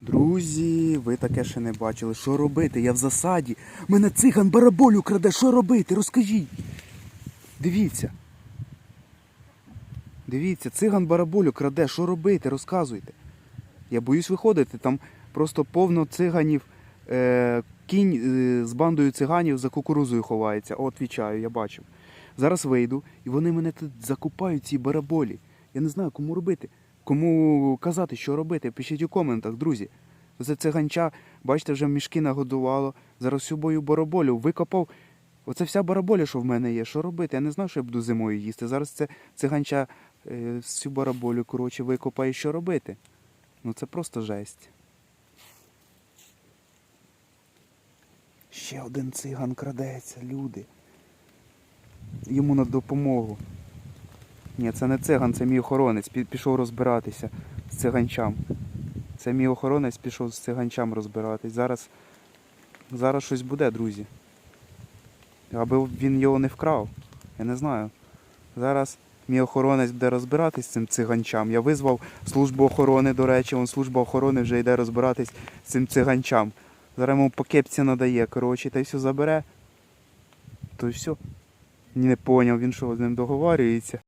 Друзі, ви таке ще не бачили. Що робити? Я в засаді. Мене циган бараболю краде. Що робити? Розкажіть. Дивіться. Дивіться, циган бараболю краде. Що робити? Розказуйте. Я боюсь виходити. Там просто повно циганів. Е, кінь е, з бандою циганів за кукурузою ховається. От відчаю, я бачив. Зараз вийду, і вони мене тут закупають ці бараболі. Я не знаю, кому робити. Кому казати, що робити, пишіть у коментах, друзі. Оце циганча, бачите, вже мішки нагодувало. Зараз всю бою бараболю викопав. Оце вся бараболя, що в мене є. Що робити? Я не знав, що я буду зимою їсти. Зараз це циганча е, всю бараболю, коротше, викопає, що робити. Ну це просто жесть. Ще один циган крадеться, люди. Йому на допомогу. Ні, це не циган, це мій охоронець. Пі- Пішов розбиратися з циганчам. Це мій охоронець пішов з циганчам розбиратись. Зараз, зараз щось буде, друзі. Аби він його не вкрав. Я не знаю. Зараз мій охоронець буде розбиратись з цим циганчам. Я визвав службу охорони, до речі, вон служба охорони вже йде розбиратись з цим циганчам. Зараз йому по кепці надає, коротше, та й все забере. То й все. Не поняв, він що з ним договорюється.